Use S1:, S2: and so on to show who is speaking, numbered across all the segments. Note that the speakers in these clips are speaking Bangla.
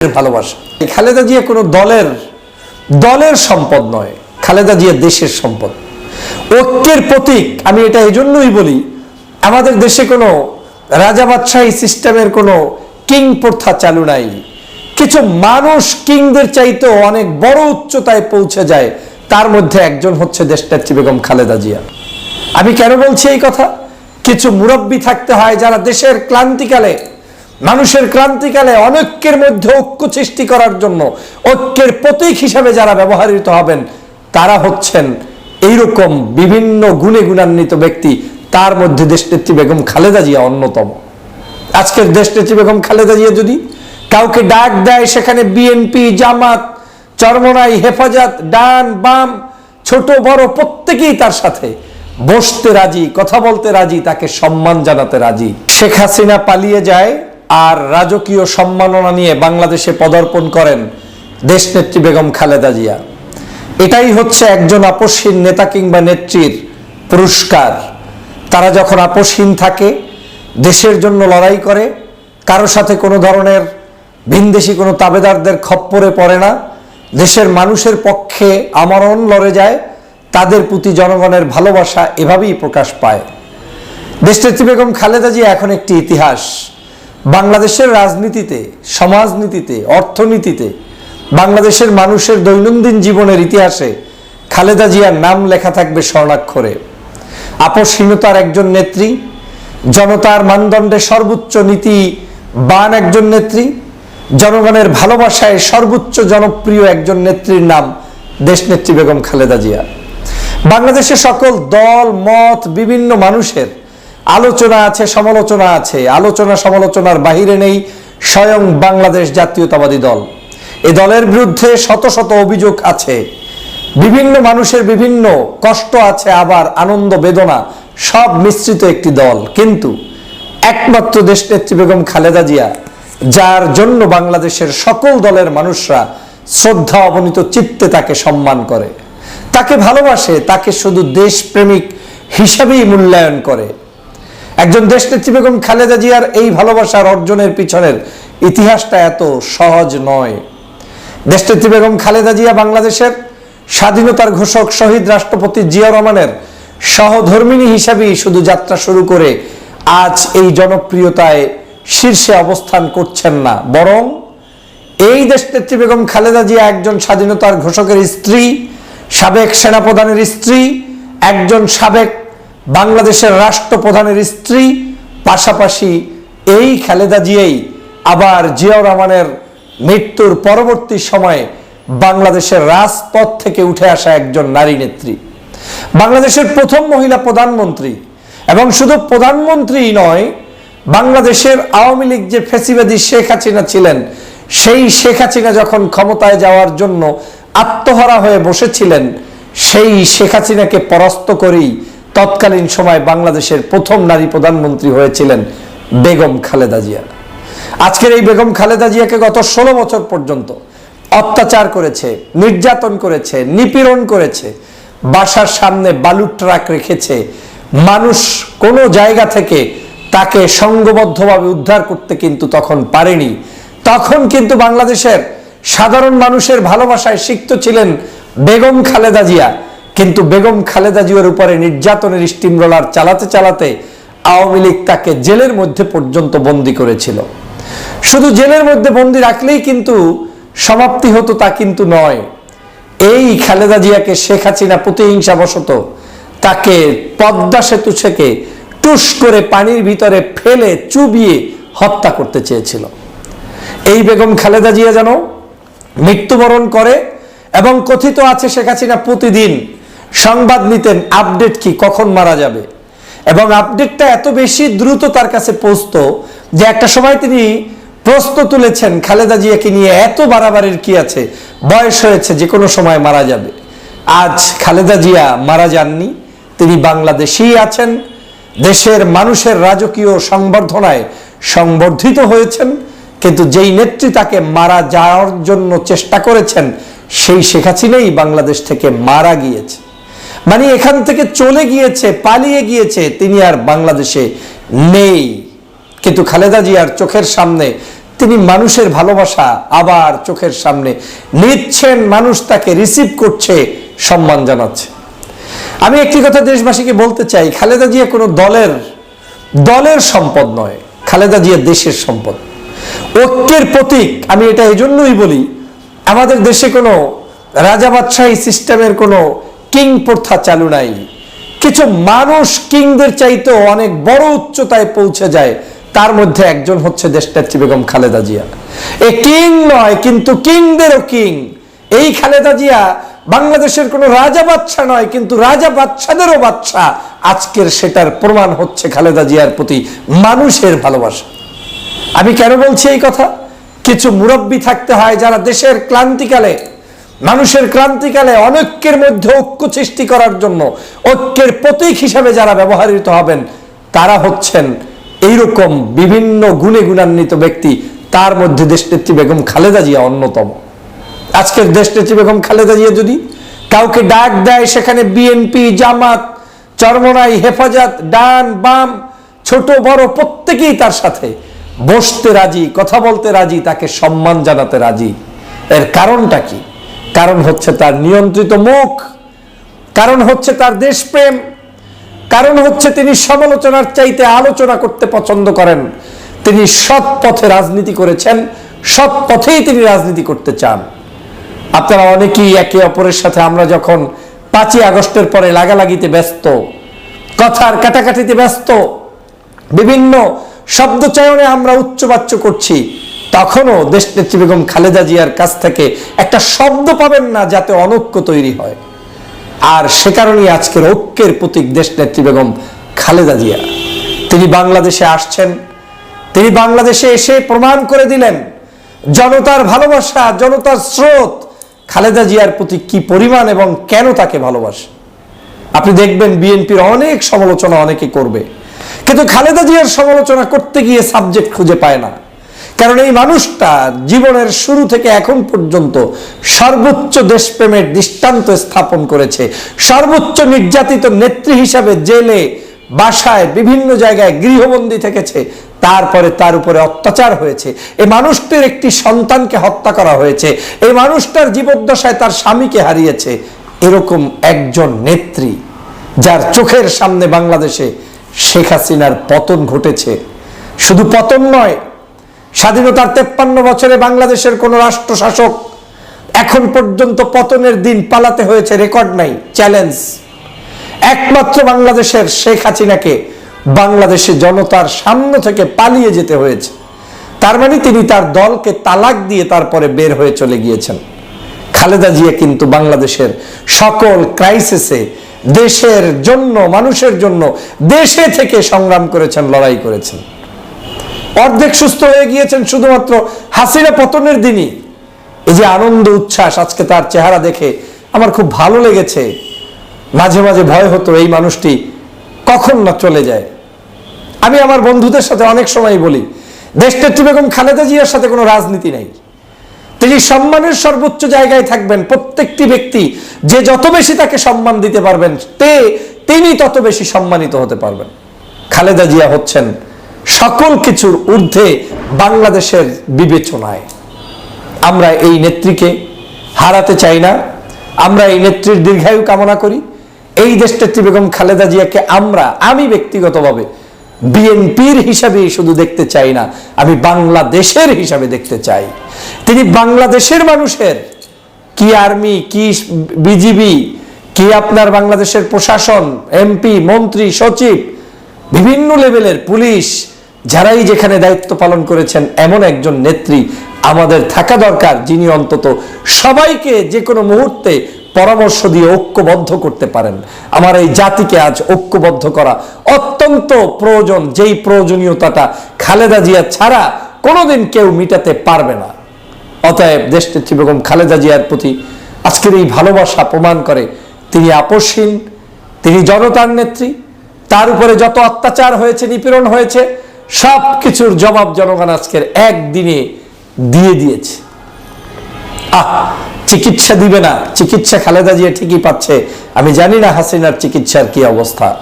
S1: ভালোবাসা। খালেদা জিয়া কোনো দলের দলের সম্পদ নয়, খালেদা জিয়া দেশের সম্পদ। ঐক্যের প্রতীক, আমি এটা এই জন্যই বলি, আমাদের দেশে কোনো রাজা বাদশাহী সিস্টেমের কোনো কিং প্রথা চালু নাই। কিছু মানুষ কিংদের চাইতেও অনেক বড় উচ্চতায় পৌঁছে যায়, তার মধ্যে একজন হচ্ছে দেশনেত্রী বেগম খালেদা জিয়া। আমি কেন বলছি এই কথা? কিছু মুরব্বী থাকতে হয় যারা দেশের ক্লান্তিকালে মানুষের ক্রান্তিকালে অনৈক্যের মধ্যে ঐক্য সৃষ্টি করার জন্য ঐক্যের প্রতীক হিসাবে যারা ব্যবহৃত হবেন, তারা হচ্ছেন এইরকম বিভিন্ন গুণে গুণান্বিত ব্যক্তি। তার মধ্যে দেশনেত্রী বেগম খালেদা জিয়া অন্যতম। আজকের দেশনেত্রী বেগম খালেদা জিয়া যদি কাউকে ডাক দেয়, সেখানে বিএনপি জামাত, চরমনাই, হেফাজত, ডান, বাম, ছোট, বড়, প্রত্যেকেই তার সাথে বসতে রাজি, কথা বলতে রাজি, তাকে সম্মান জানাতে রাজি। শেখ হাসিনা পালিয়ে যায় আর রাজকীয় সম্মাননা নিয়ে বাংলাদেশে পদার্পণ করেন দেশনেত্রী বেগম খালেদা জিয়া। এটাই হচ্ছে একজন আপসহীন নেতা কিংবা নেত্রীর পুরস্কার। তারা যখন আপসহীন থাকে, দেশের জন্য লড়াই করে, কারও সাথে কোনো ধরনের ভিনদেশি কোনো তাবেদারদের খপ্পরে পড়ে না, দেশের মানুষের পক্ষে আমরণ লড়ে যায়, তাদের প্রতি জনগণের ভালোবাসা এভাবেই প্রকাশ পায়। দেশনেত্রী বেগম খালেদা জিয়া এখন একটি ইতিহাস। বাংলাদেশের রাজনীতিতে, সমাজনীতিতে, অর্থনীতিতে, বাংলাদেশের মানুষের দৈনন্দিন জীবনের ইতিহাসে খালেদা জিয়ার নাম লেখা থাকবে স্বর্ণাক্ষরে। আপসহীনতার একজন নেত্রী, জনতার মানদণ্ডে সর্বোচ্চ নীতি বান একজন নেত্রী, জনগণের ভালোবাসায় সর্বোচ্চ জনপ্রিয় একজন নেত্রীর নাম দেশনেত্রী বেগম খালেদা জিয়া। বাংলাদেশের সকল দল, মত, বিভিন্ন মানুষের আলোচনা আছে, সমালোচনা আছে। আলোচনা, সমালোচনার বাহিরে নেই স্বয়ং বাংলাদেশ জাতীয়তাবাদী দল। এ দলের বিরুদ্ধে শত শত অভিযোগ আছে। বিভিন্ন মানুষের বিভিন্ন কষ্ট আছে, আবার আনন্দ, বেদনা, সব মিশ্রিত একটি দল। কিন্তু একমাত্র দেশনেত্রী বেগম খালেদা জিয়া, যার জন্য বাংলাদেশের সকল দলের মানুষরা শ্রদ্ধা অবনীত চিত্তে তাকে সম্মান করে। তাকে ভালোবাসে, তাকে শুধু দেশপ্রেমিক হিসাবেই মূল্যায়ন করে। একজন দেশনেত্রী বেগম খালেদা জিয়ার এই ভালোবাসার অর্জনের পিছনের ইতিহাসটা এত সহজ নয়। দেশনেত্রী বেগম খালেদা জিয়া বাংলাদেশের স্বাধীনতার ঘোষক শহীদ রাষ্ট্রপতি জিয়া রহমানের সহধর্মিনী হিসাবেই শুধু যাত্রা শুরু করে আজ এই জনপ্রিয়তায় শীর্ষে অবস্থান করছেন না, বরং এই দেশনেত্রী বেগম খালেদা জিয়া একজন স্বাধীনতার ঘোষকের স্ত্রী, সাবেক সেনাপ্রধানের স্ত্রী, একজন সাবেক বাংলাদেশের রাষ্ট্রপ্রধানের স্ত্রী, পাশাপাশি এই খালেদা জিয়াই আবার জিয়াউর রহমানের মৃত্যুর পরবর্তী সময়ে বাংলাদেশের রাজপথ থেকে উঠে আসা একজন নারী নেত্রী। বাংলাদেশের প্রথম মহিলা প্রধানমন্ত্রী এবং শুধু প্রধানমন্ত্রী নয়, বাংলাদেশের আওয়ামী লীগ যে ফেসিবাদী শেখ হাসিনা ছিলেন, সেই শেখ হাসিনা যখন ক্ষমতায় যাওয়ার জন্য আত্মহারা হয়ে বসেছিলেন, সেই শেখ হাসিনাকে পরাস্ত করেই তৎকালীন সময় বাংলাদেশের প্রথম নারী প্রধানমন্ত্রী হয়েছিলেন বেগম খালেদা জিয়া। আজকের এই বেগম খালেদা জিয়াকে গত ষোলো বছর পর্যন্ত অত্যাচার করেছে, নির্যাতন করেছে, নিপীড়ন করেছে, বাসার সামনে বালু ট্রাক রেখেছে, মানুষ কোনো জায়গা থেকে তাকে সংঘবদ্ধভাবে উদ্ধার করতে কিন্তু তখন পারেনি। তখন কিন্তু বাংলাদেশের সাধারণ মানুষের ভালোবাসায় সিক্ত ছিলেন বেগম খালেদা জিয়া। কিন্তু বেগম খালেদা জিয়ার উপরে নির্যাতনের স্টিম রোলার চালাতে চালাতে আওয়ামী লীগ তাকে জেলের মধ্যে পর্যন্ত বন্দি করেছিল। শুধু জেলের মধ্যে বন্দি রাখলেই কিন্তু সমাপ্তি হতো তা কিন্তু নয়। এই খালেদা জিয়াকে শেখ হাসিনা প্রতিহিংসাবশত তাকে পদ্মা সেতু থেকে টুস করে পানির ভিতরে ফেলে চুবিয়ে হত্যা করতে চেয়েছিল। এই বেগম খালেদা জিয়া যেন মৃত্যুবরণ করে এবং কথিত আছে শেখ হাসিনা প্রতিদিন সংবাদ নিতেন, আপডেট কি, কখন মারা যাবে? এবং আপডেটটা এত বেশি দ্রুত তার কাছে পৌঁছত যে একটা সময় তিনি প্রশ্ন তুলেছেন, খালেদা জিয়াকে নিয়ে এত বাড়াবাড়ির কি আছে? বয়স হয়েছে, যে কোনো সময় মারা যাবে। আজ খালেদা জিয়া মারা যাননি, তিনি বাংলাদেশেই আছেন, দেশের মানুষের রাজকীয় সংবর্ধনায় সংবর্ধিত হয়েছেন, কিন্তু যেই নেত্রী তাকে মারা যাওয়ার জন্য চেষ্টা করেছেন, সেই শেখ বাংলাদেশ থেকে মারা গিয়েছে। মানে এখান থেকে চলে গিয়েছে, পালিয়ে গিয়েছে, তিনি আর বাংলাদেশে নেই। কিন্তু খালেদা জিয়ার চোখের সামনে, তিনি মানুষের ভালোবাসা আবার চোখের সামনে নিচ্ছেন, মানুষ তাকে রিসিভ করছে, সম্মান জানাচ্ছে। আমি একটি কথা দেশবাসীকে বলতে চাই, খালেদা জিয়া কোনো দলের দলের সম্পদ নয়, খালেদা জিয়া দেশের সম্পদ। ঐক্যের প্রতীক, আমি এটা এই জন্যই বলি, আমাদের দেশে কোনো রাজা বাদশাহী সিস্টেমের কোনো কিং প্রথা চালু নাই। কিছু মানুষ কিংদের চাইতেও অনেক বড় উচ্চতায় পৌঁছে যায়, তার মধ্যে একজন হচ্ছে দেশনেত্রী বেগম খালেদা জিয়া। এ কিং নয়, কিন্তু কিংদেরও কিং এই খালেদা জিয়া বাংলাদেশের কোনো রাজা বাচ্চা নয়, কিন্তু রাজা বাচ্চাদেরও বাচ্চা আজকের সেটার প্রমাণ হচ্ছে খালেদা জিয়ার প্রতি মানুষের ভালোবাসা। আমি কেন বলছি এই কথা? কিছু মুরব্বী থাকতে হয় যারা দেশের ক্লান্তিকালে মানুষের ক্রান্তিকালে অনৈক্যের মধ্যে ঐক্য সৃষ্টি করার জন্য ঐক্যের প্রতীক হিসাবে যারা ব্যবহৃত হবেন, তারা হচ্ছেন এইরকম বিভিন্ন গুণে গুণান্বিত ব্যক্তি। তার মধ্যে দেশনেত্রী বেগম খালেদা জিয়া অন্যতম। আজকের দেশনেত্রী বেগম খালেদা জিয়া যদি কাউকে ডাক দেয়, সেখানে বিএনপি জামাত, চরমনাই, হেফাজত, ডান, বাম, ছোট, বড়, প্রত্যেকেই তার সাথে বসতে রাজি, কথা বলতে রাজি, তাকে সম্মান জানাতে রাজি। এর কারণটা কি? কারণ হচ্ছে তার নিয়ন্ত্রিত মুখ, কারণ হচ্ছে তার দেশপ্রেম, কারণ হচ্ছে তিনি সমালোচনার চাইতে আলোচনা করতে পছন্দ করেন। তিনি সৎ পথে রাজনীতি করেছেন, সৎ পথেই তিনি রাজনীতি করতে চান। আপনারা অনেকেই একে অপরের সাথে আমরা যখন পাঁচই আগস্টের পরে লাগালাগিতে ব্যস্ত, কথার কাটাকাটিতে ব্যস্ত, বিভিন্ন শব্দ চয়নে আমরা উচ্চবাচ্য করছি তখনও দেশনেত্রী বেগম খালেদা জিয়ার কাছ থেকে একটা শব্দ পাবেন না যাতে অনৈক্য তৈরি হয়। আর সে কারণেই আজকের ঐক্যের প্রতীক দেশনেত্রী বেগম খালেদা জিয়া। তিনি বাংলাদেশে আসছেন, তিনি বাংলাদেশে এসে প্রমাণ করে দিলেন জনতার ভালোবাসা, জনতার স্রোত, খালেদা জিয়ার প্রতি কি পরিমাণ এবং কেন তাকে ভালোবাসে। আপনি দেখবেন বিএনপির অনেক সমালোচনা অনেকে করবে, কিন্তু খালেদা জিয়ার সমালোচনা করতে গিয়ে সাবজেক্ট খুঁজে পায় না। কারণ এই মানুষটা জীবনের শুরু থেকে এখন পর্যন্ত সর্বোচ্চ দেশপ্রেমের দৃষ্টান্ত স্থাপন করেছে। সর্বোচ্চ নির্যাতিত নেত্রী হিসাবে জেলে, বাসায়, বিভিন্ন জায়গায় গৃহবন্দী থেকেছে। তারপরে তার উপরে অত্যাচার হয়েছে। এই মানুষটির একটি সন্তানকে হত্যা করা হয়েছে। এই মানুষটার জীবদ্দশায় তার স্বামীকে হারিয়েছে। এরকম একজন নেত্রী যার চোখের সামনে বাংলাদেশে শেখ হাসিনার পতন ঘটেছে। শুধু পতন নয় স্বাধীনতার তেপ্পান্ন বছরে বাংলাদেশের কোন রাষ্ট্র শাসক এখন পর্যন্ত পতনের দিন পালাতে হয়েছে রেকর্ড নাই, চ্যালেঞ্জ। একমাত্র বাংলাদেশের শেখ হাসিনাকে বাংলাদেশে জনতার সামনে থেকে পালিয়ে যেতে হয়েছে। তার মানে তিনি তার দলকে তালাক দিয়ে তারপরে বের হয়ে চলে গিয়েছেন। খালেদা জিয়া কিন্তু বাংলাদেশের সকল ক্রাইসিসে দেশের জন্য, মানুষের জন্য দেশে থেকে সংগ্রাম করেছেন, লড়াই করেছেন। অর্ধেক সুস্থ হয়ে গিয়েছেন শুধুমাত্র হাসিনা পতনের দিনই। এই যে আনন্দ, উচ্ছ্বাস, আজকে তার চেহারা দেখে আমার খুব ভালো লেগেছে। মাঝে মাঝে ভয় হতো এই মানুষটি কখন না চলে যায়। আমি আমার বন্ধুদের সাথে অনেক সময় বলি দেশনেত্রী বেগম খালেদা জিয়ার সাথে কোনো রাজনীতি নেই। তিনি সম্মানের সর্বোচ্চ জায়গায় থাকবেন, প্রত্যেকটি ব্যক্তি যে যত বেশি তাকে সম্মান দিতে পারবেন, তে তিনি তত বেশি সম্মানিত হতে পারবেন। খালেদা জিয়া হচ্ছেন সকল কিছুর ঊর্ধ্বে বাংলাদেশের বিবেচনায়। আমরা এই নেত্রীকে হারাতে চাই না। আমরা এই নেত্রীর দীর্ঘায়ু কামনা করি। এই দেশনেত্রী বেগম খালেদা জিয়াকে আমরা, আমি ব্যক্তিগতভাবে বিএনপির হিসাবে শুধু দেখতে চাই না, আমি বাংলাদেশের হিসাবে দেখতে চাই। তিনি বাংলাদেশের মানুষের, কি আর্মি, কি বিজিবি, কি আপনার বাংলাদেশের প্রশাসন, এমপি, মন্ত্রী, সচিব বিভিন্ন লেভেলের পুলিশ যারাই যেখানে দায়িত্ব পালন করেছেন, এমন একজন নেত্রী আমাদের থাকা দরকার, যিনি অন্তত সবাইকে যে কোনো মুহূর্তে পরামর্শ দিয়ে ঐক্যবদ্ধ করতে পারেন। আমার এই জাতিকে আজ ঐক্যবদ্ধ করা অত্যন্ত প্রয়োজন। যেই প্রয়োজনীয়তাটা খালেদা জিয়া ছাড়া কোনোদিন কেউ মিটাতে পারবে না। অতএব দেশনেত্রী বেগম খালেদা জিয়ার প্রতি আজকের এই ভালোবাসা প্রমাণ করে তিনি আপসহীন, তিনি জনতার নেত্রী তার উপরে যত অত্যাচার হয়েছে, নিপীড়ন হয়েছে সব কিছুর জবাব জনগণ আজকের একদিনে দিয়ে দিয়েছে। আহ, চিকিৎসা দিবে না। চিকিৎসা খালেদা জিয়া ঠিকই পাচ্ছে। আমি জানি না হাসিনার চিকিৎসার কি অবস্থা।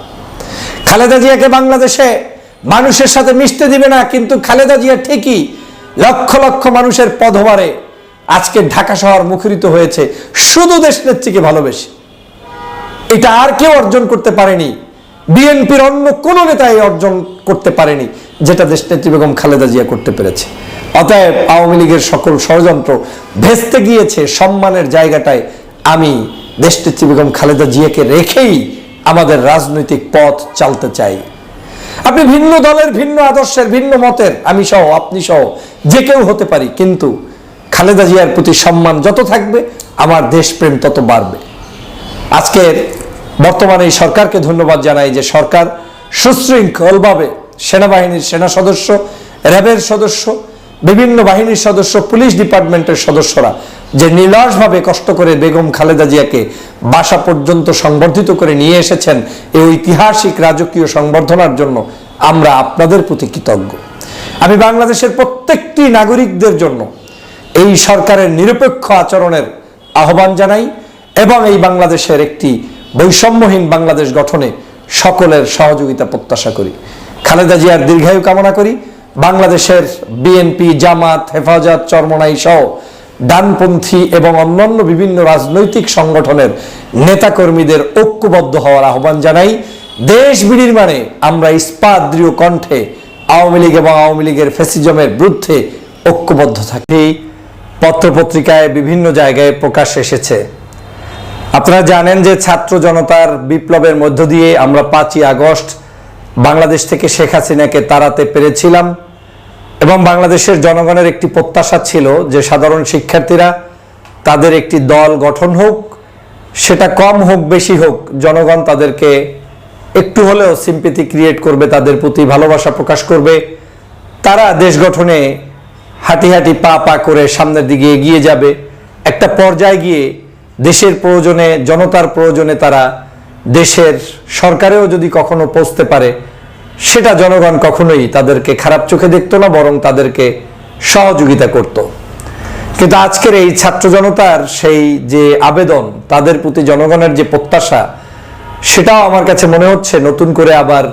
S1: খালেদা জিয়াকে বাংলাদেশে মানুষের সাথে মিশতে দিবে না, কিন্তু খালেদা জিয়া ঠিকই লক্ষ লক্ষ মানুষের পদভারে আজকে ঢাকা শহর মুখরিত হয়েছে। শুধু দেশ নেত্রীকে ভালোবেসে। এটা আর কেউ অর্জন করতে পারেনি। বিএনপির অন্য কোনো নেতাই অর্জন করতে পারেনি, যেটা দেশনেত্রী বেগম খালেদা জিয়া করতে পেরেছে। অতএব আওয়ামী লীগের সকল ষড়যন্ত্র ভেস্তে গিয়েছে সম্মানের জায়গাটায়। আমি দেশনেত্রী বেগম খালেদা জিয়াকে রেখেই আমাদের রাজনৈতিক পথ চালতে চাই। আপনি ভিন্ন দলের, ভিন্ন আদর্শের, ভিন্ন মতের, আমি সহ, আপনি সহ, যে কেউ হতে পারি, কিন্তু খালেদা জিয়ার প্রতি সম্মান যত থাকবে, আমার দেশপ্রেম তত বাড়বে। আজকের বর্তমানে এই সরকারকে ধন্যবাদ জানাই যে সরকার সুশৃঙ্খলভাবে সেনাবাহিনীর সেনা সদস্য, র্যাবের সদস্য, বিভিন্ন বাহিনীর সদস্য, পুলিশ ডিপার্টমেন্টের সদস্যরা যে নির্লসভাবে কষ্ট করে বেগম খালেদা জিয়াকে বাসা পর্যন্ত সংবর্ধিত করে নিয়ে এসেছেন এই ঐতিহাসিক রাজকীয় সংবর্ধনার জন্য আমরা আপনাদের প্রতি কৃতজ্ঞ। আমি বাংলাদেশের প্রত্যেকটি নাগরিকদের জন্য এই সরকারের নিরপেক্ষ আচরণের আহ্বান জানাই এবং এই বাংলাদেশের একটি বৈষম্যহীন বাংলাদেশ গঠনে সকলের সহযোগিতা প্রত্যাশা করি। খালেদা জিয়ার দীর্ঘায়ু কামনা করি। বাংলাদেশের বিএনপি, জামাত, হেফাজত, চরমনাই সহ ডানপন্থী এবং অন্যান্য বিভিন্ন রাজনৈতিক সংগঠনের নেতাকর্মীদের ঐক্যবদ্ধ হওয়ার আহ্বান জানাই। দেশ বিনির্মাণে আমরা ইস্পাত কণ্ঠে আওয়ামী লীগ এবং আওয়ামী লীগের ফেসিজমের বিরুদ্ধে ঐক্যবদ্ধ থাকি। পত্রপত্রিকায় বিভিন্ন জায়গায় প্রকাশ এসেছে। আপনারা জানেন যে ছাত্র জনতার বিপ্লবের মধ্য দিয়ে আমরা পাঁচই আগস্ট বাংলাদেশ থেকে শেখ হাসিনাকে তাড়াতে পেরেছিলাম এবং বাংলাদেশের জনগণের একটি প্রত্যাশা ছিল যে সাধারণ শিক্ষার্থীরা তাদের একটি দল গঠন হোক, সেটা কম হোক, বেশি হোক, জনগণ তাদেরকে একটু হলেও সিম্পিতি ক্রিয়েট করবে, তাদের প্রতি ভালোবাসা প্রকাশ করবে। তারা দেশ গঠনে হাঁটি হাঁটি পা পা করে সামনের দিকে এগিয়ে যাবে। একটা পর্যায়ে গিয়ে দেশের প্রয়োজনে, জনতার প্রয়োজনে তারা দেশের সরকারেও যদি কখনো পৌঁছতে পারে, সেটা জনগণ কখনোই তাদেরকে খারাপ চোখে দেখতো না, বরং তাদেরকে সহযোগিতা করত। কিন্তু আজকের এই ছাত্র জনতার সেই যে আবেদন, তাদের প্রতি জনগণের যে প্রত্যাশা, সেটাও আমার কাছে মনে হচ্ছে নতুন করে আবার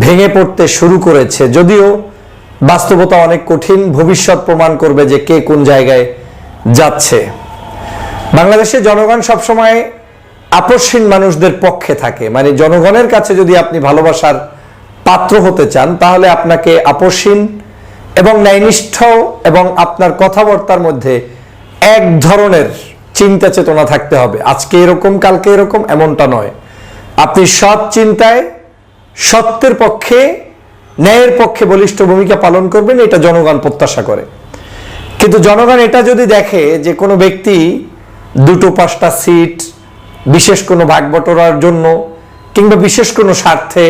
S1: ভেঙে পড়তে শুরু করেছে। যদিও বাস্তবতা অনেক কঠিন, ভবিষ্যৎ প্রমাণ করবে যে কে কোন জায়গায় যাচ্ছে। বাংলাদেশের জনগণ সবসময় আপসহীন মানুষদের পক্ষে থাকে। মানে জনগণের কাছে যদি আপনি ভালোবাসার পাত্র হতে চান, তাহলে আপনাকে আপসহীন এবং ন্যায়নিষ্ঠ এবং আপনার কথাবার্তার মধ্যে এক ধরনের চিন্তা চেতনা থাকতে হবে। আজকে এরকম, কালকে এরকম, এমনটা নয়। আপনি সৎ চিন্তায় সত্যের পক্ষে, ন্যায়ের পক্ষে বলিষ্ঠ ভূমিকা পালন করবেন, এটা জনগণ প্রত্যাশা করে। কিন্তু জনগণ এটা যদি দেখে যে কোনো ব্যক্তি দুটো পাঁচটা সিট বিশেষ কোনো ভাগ বটরার জন্য কিংবা বিশেষ কোনো স্বার্থে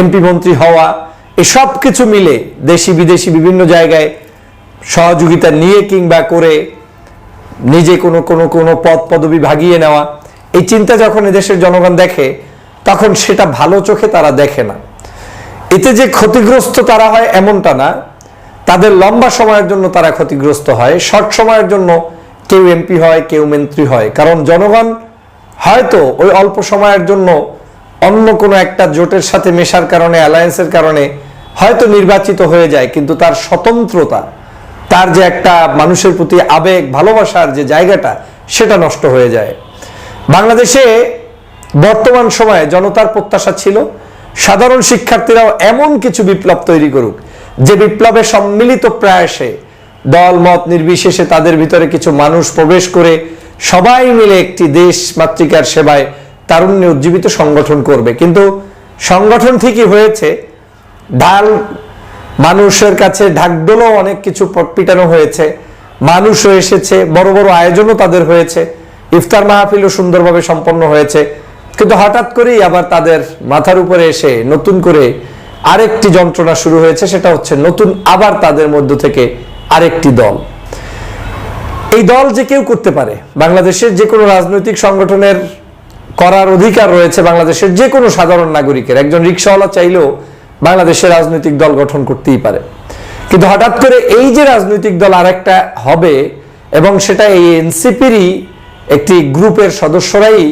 S1: এমপি মন্ত্রী হওয়া এসব কিছু মিলে দেশি বিদেশি বিভিন্ন জায়গায় সহযোগিতা নিয়ে কিংবা করে নিজে কোনো কোনো কোনো পদ পদবি ভাগিয়ে নেওয়া, এই চিন্তা যখন এদেশের জনগণ দেখে, তখন সেটা ভালো চোখে তারা দেখে না। এতে যে ক্ষতিগ্রস্ত তারা হয় এমনটা না। তাদের লম্বা সময়ের জন্য তারা ক্ষতিগ্রস্ত হয়, শর্ট সময়ের জন্য কেউ এমপি হয়, কেউ মন্ত্রী হয়। কারণ জনগণ হয়তো ওই অল্প সময়ের জন্য অন্য কোনো একটা জোটের সাথে মেশার কারণে, অ্যালায়েন্সের কারণে হয়তো নির্বাচিত হয়ে যায়, কিন্তু তার স্বতন্ত্রতা, তার যে একটা মানুষের প্রতি আবেগ, ভালোবাসার যে জায়গাটা, সেটা নষ্ট হয়ে যায়। বাংলাদেশে বর্তমান সময়ে জনতার প্রত্যাশা ছিল, সাধারণ শিক্ষার্থীরাও এমন কিছু বিপ্লব তৈরি করুক, যে বিপ্লবে সম্মিলিত প্রয়াসে দল, মত নির্বিশেষে তাদের ভিতরে কিছু মানুষ প্রবেশ করে সবাই মিলে একটি দেশ মাতৃকার সেবায় তারুণ্যে উজ্জীবিত সংগঠন করবে। কিন্তু সংগঠন ঠিকই হয়েছে ঢাল মানুষের কাছে ঢাকডোলও অনেক কিছু পিটানো হয়েছে, মানুষও এসেছে, বড় বড় আয়োজনও তাদের হয়েছে, ইফতার মাহফিলও সুন্দরভাবে সম্পন্ন হয়েছে। কিন্তু হঠাৎ করেই আবার তাদের মাথার উপরে এসে নতুন করে আরেকটি যন্ত্রণা শুরু হয়েছে, সেটা হচ্ছে নতুন আবার তাদের মধ্য থেকে আরেকটি দল। এই দল যে কেউ করতে পারে, বাংলাদেশের যে কোনো রাজনৈতিক সংগঠনের করার অধিকার রয়েছে বাংলাদেশের যে কোনো সাধারণ নাগরিকের। একজন রিক্সাওয়ালা চাইলেও বাংলাদেশের রাজনৈতিক দল গঠন করতেই পারে। কিন্তু হঠাৎ করে এই যে রাজনৈতিক দল আরেকটা হবে এবং সেটা এই এনসিপিরই একটি গ্রুপের সদস্যরাই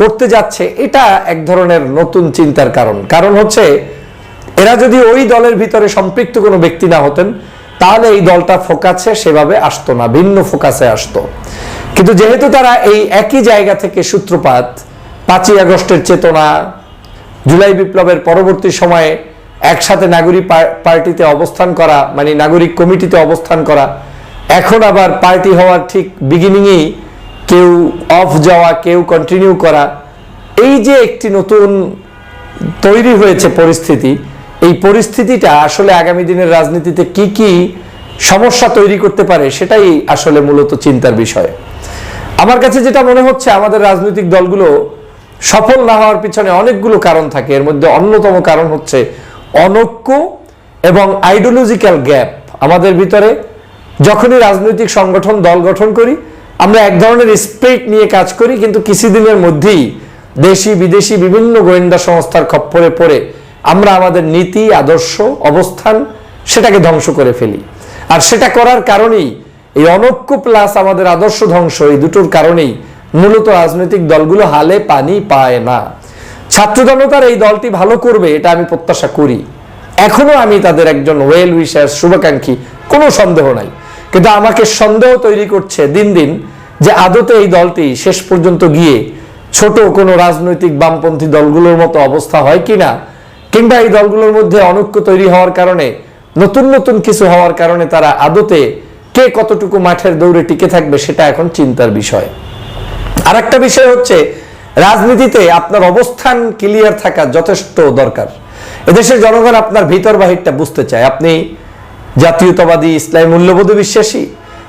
S1: করতে যাচ্ছে, এটা এক ধরনের নতুন চিন্তার কারণ। কারণ হচ্ছে, এরা যদি ওই দলের ভিতরে সম্পৃক্ত কোনো ব্যক্তি না হতেন তাহলে এই দলটা ফোকাসে সেভাবে আসতো না, ভিন্ন ফোকাসে আসতো। কিন্তু যেহেতু তারা এই একই জায়গা থেকে সূত্রপাত, পাঁচই আগস্টের চেতনা, জুলাই বিপ্লবের পরবর্তী সময়ে একসাথে নাগরিক পার্টিতে অবস্থান করা মানে নাগরিক কমিটিতে অবস্থান করা, এখন আবার পার্টি হওয়ার ঠিক বিগিনিংয়েই কেউ অফ যাওয়া, কেউ কন্টিনিউ করা, এই যে একটি নতুন তৈরি হয়েছে পরিস্থিতি এই পরিস্থিতিটা আসলে আগামী দিনের রাজনীতিতে কি কি সমস্যা তৈরি করতে পারে সেটাই আসলে মূলত চিন্তার বিষয়। আমার কাছে যেটা মনে হচ্ছে, আমাদের রাজনৈতিক দলগুলো সফল না হওয়ার পিছনে অনেকগুলো কারণ থাকে। এর মধ্যে অন্যতম কারণ হচ্ছে অনৈক্য এবং আইডিওলজিক্যাল গ্যাপ আমাদের ভিতরে যখনই রাজনৈতিক সংগঠন, দল গঠন করি, আমরা এক ধরনের স্পিরিট নিয়ে কাজ করি, কিন্তু কিছুদিনের মধ্যেই দেশি বিদেশি বিভিন্ন গোয়েন্দা সংস্থার খপ্পরে পড়ে আমরা আমাদের নীতি, আদর্শ, অবস্থান সেটাকে ধ্বংস করে ফেলি। আর সেটা করার কারণেই এই অনৈক্য প্লাস আমাদের আদর্শ ধ্বংস, এই দুটোর কারণেই মূলত রাজনৈতিক দলগুলো হালে পানি পায় না। ছাত্র জনতার এই দলটি ভালো করবে, এটা আমি প্রত্যাশা করি। এখনও আমি তাদের একজন ওয়েল উইশার শুভাকাঙ্ক্ষী, কোনো সন্দেহ নাই। কিন্তু আমাকে সন্দেহ তৈরি করছে দিন দিন যে আদতে এই দলটি শেষ পর্যন্ত গিয়ে ছোট কোনো রাজনৈতিক বামপন্থী দলগুলোর মতো অবস্থা হয় কিনা কিংবা এই দলগুলোর মধ্যে অনৈক্য তৈরি হওয়ার কারণে, নতুন নতুন কিছু হওয়ার কারণে তারা আদতে কে কতটুকু মাঠের দৌড়ে টিকে থাকবে সেটা এখন চিন্তার বিষয়। আর একটা বিষয় হচ্ছে, রাজনীতিতে আপনার অবস্থান ক্লিয়ার থাকা যথেষ্ট দরকার। এদেশের জনগণ আপনার ভিতর বাহিরটা বুঝতে চায়। আপনি জাতীয়তাবাদী ইসলামী মূল্যবোধ বিশ্বাসী?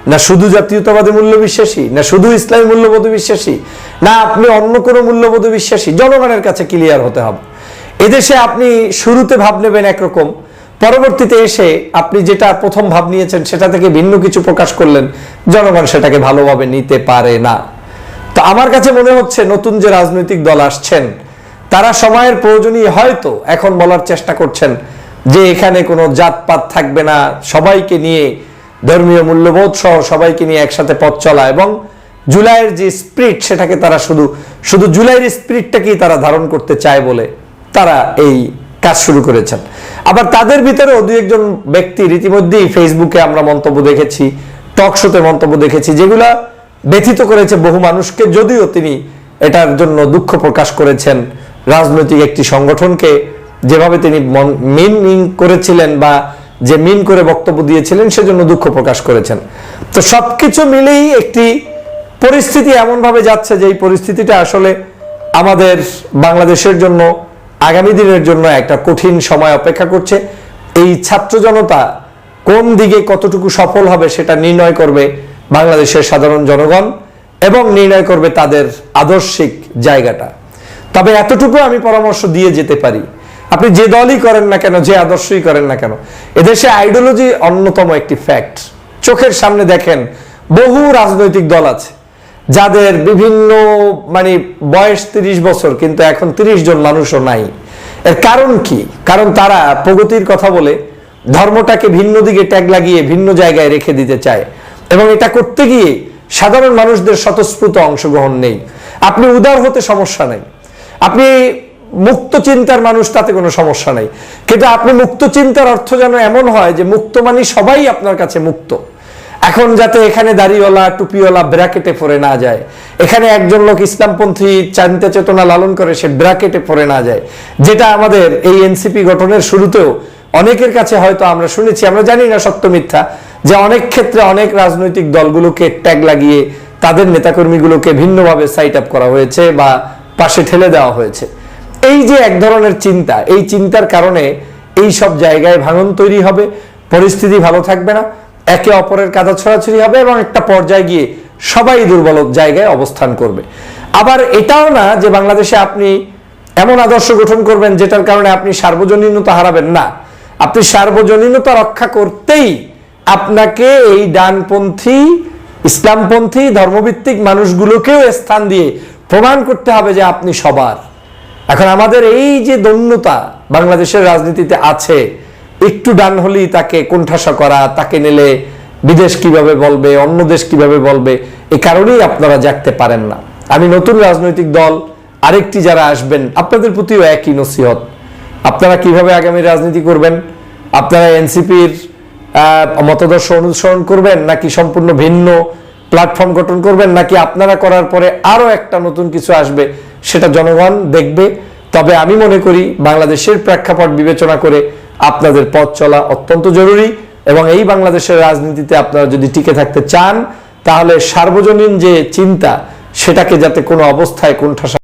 S1: না শুধু জাতীয়তাবাদী মূল্য বিশ্বাসী? না শুধু ইসলামী মূল্যবোধ বিশ্বাসী? না আপনি অন্য কোনো মূল্যবোধ বিশ্বাসী? জনগণের কাছে ক্লিয়ার হতে হবে। এদেশে আপনি শুরুতে ভাব নেবেন একরকম, পরবর্তীতে এসে আপনি যেটা প্রথম ভাব নিয়েছেন সেটা থেকে ভিন্ন কিছু প্রকাশ করলেন, জনগণ সেটাকে ভালোভাবে নিতে পারে না। তো আমার কাছে মনে হচ্ছে নতুন যে রাজনৈতিক দল আসছেন, তারা সময়ের প্রয়োজনীয় হয়তো এখন বলার চেষ্টা করছেন যে এখানে কোনো জাতপাত থাকবে না, সবাইকে নিয়ে ধর্মীয় মূল্যবোধ সহ সবাইকে নিয়ে একসাথে পথ চলা এবং জুলাইয়ের যে স্পিরিট সেটাকে তারা শুধু শুধু জুলাইয়ের স্পিরিটটাকেই তারা ধারণ করতে চায় বলে তারা এই কাজ শুরু করেছেন। আবার তাদের ভিতরেও দু একজন ব্যক্তি রীতিমধ্যেই ফেসবুকে আমরা মন্তব্য দেখেছি টক শোতে মন্তব্য দেখেছি, যেগুলা ব্যথিত করেছে বহু মানুষকে, যদিও তিনি এটার জন্য দুঃখ প্রকাশ করেছেন। রাজনৈতিক একটি সংগঠনকে যেভাবে তিনি মিন করেছিলেন বা যে মিন করে বক্তব্য দিয়েছিলেন, সেজন্য দুঃখ প্রকাশ করেছেন। তো সবকিছু মিলেই একটি পরিস্থিতি এমনভাবে যাচ্ছে যে এই পরিস্থিতিটা আসলে আমাদের বাংলাদেশের জন্য আগামী দিনের জন্য একটা কঠিন সময় অপেক্ষা করছে। এই ছাত্র জনতা কোন দিকে কতটুকু সফল হবে সেটা নির্ণয় করবে বাংলাদেশের সাধারণ জনগণ এবং নির্ণয় করবে তাদের আদর্শিক জায়গাটা। তবে এতটুকু আমি পরামর্শ দিয়ে যেতে পারি। আপনি যে দলই করেন না কেন, যে আদর্শই করেন না কেন, এদেশে আইডিওলজি অন্যতম একটি ফ্যাক্ট চোখের সামনে দেখেন, বহু রাজনৈতিক দল আছে যাদের বিভিন্ন মানে বয়স তিরিশ বছর, কিন্তু এখন তিরিশ জন মানুষও নাই। এর কারণ কি? কারণ তারা প্রগতির কথা বলে, ধর্মটাকে ভিন্ন দিকে ট্যাগ লাগিয়ে ভিন্ন জায়গায় রেখে দিতে চায়। এবং এটা করতে গিয়ে সাধারণ মানুষদের স্বতঃস্ফূর্ত অংশগ্রহণ নেই। আপনি উদার হতে সমস্যা নেই। আপনি মুক্ত চিন্তার মানুষ, তাতে কোনো সমস্যা নেই। কিন্তু আপনি মুক্ত চিন্তার অর্থ যেন এমন হয় যে মুক্ত মানে সবাই আপনার কাছে মুক্ত। এখন যাতে এখানে দাড়িওয়ালা, টুপিওয়ালা ব্র্যাকেটে পড়ে না যায়। এখানে একজন লোক ইসলামপন্থী চান্তা চেতনা লালন করে, সে ব্র্যাকেটে পড়ে না যায়। যেটা আমাদের এই এনসিপি গঠনের শুরুতেও অনেকের কাছে হয়তো আমরা শুনেছি, আমরা জানি না সত্য মিথ্যা, যে অনেক ক্ষেত্রে অনেক রাজনৈতিক দলগুলোকে ট্যাগ লাগিয়ে তাদের নেতাকর্মীগুলোকে ভিন্নভাবে সাইট আপ করা হয়েছে বা পাশে ঠেলে দেওয়া হয়েছে। এই যে এক ধরনের চিন্তা, এই চিন্তার কারণে এই সব জায়গায় ভাঙন তৈরি হবে, পরিস্থিতি ভালো থাকবে না। একে অপরের কাদা ছড়াছড়ি হবে এবং একটা পর্যায়ে গিয়ে সবাই দুর্বল জায়গায় অবস্থান করবে। আবার এটাও না যে বাংলাদেশে আপনি এমন আদর্শ গঠন করবেন যেটার কারণে আপনি সার্বজনীনতা হারাবেন না। আপনি সার্বজনীনতা রক্ষা করতেই আপনাকে এই ডানপন্থী, ইসলামপন্থী, ধর্মভিত্তিক মানুষগুলোকেও স্থান দিয়ে প্রমাণ করতে হবে যে আপনি সবার। এখন আমাদের এই যে দন্যতা বাংলাদেশের রাজনীতিতে আছে একটু ডান হলেই তাকে কোণঠাসা করা, তাকে নিলে বিদেশ কীভাবে বলবে, অন্য দেশ কীভাবে বলবে, এ কারণেই আপনারা জাগতে পারেন না। আমি নতুন রাজনৈতিক দল, আরেকটি যারা আসবেন, আপনাদের প্রতিও একই নসিহত। আপনারা কীভাবে আগামী রাজনীতি করবেন? আপনারা এনসিপির মতাদর্শ অনুসরণ করবেন নাকি সম্পূর্ণ ভিন্ন প্ল্যাটফর্ম গঠন করবেন, নাকি আপনারা করার পরে আরও একটা নতুন কিছু আসবে, সেটা জনগণ দেখবে। তবে আমি মনে করি বাংলাদেশের প্রেক্ষাপট বিবেচনা করে আপনাদের পথ চলা অত্যন্ত জরুরি এবং এই বাংলাদেশের রাজনীতিতে আপনারা যদি টিকে থাকতে চান, তাহলে সার্বজনীন যে চিন্তা, সেটাকে যাতে কোনো অবস্থায় কোণঠাসা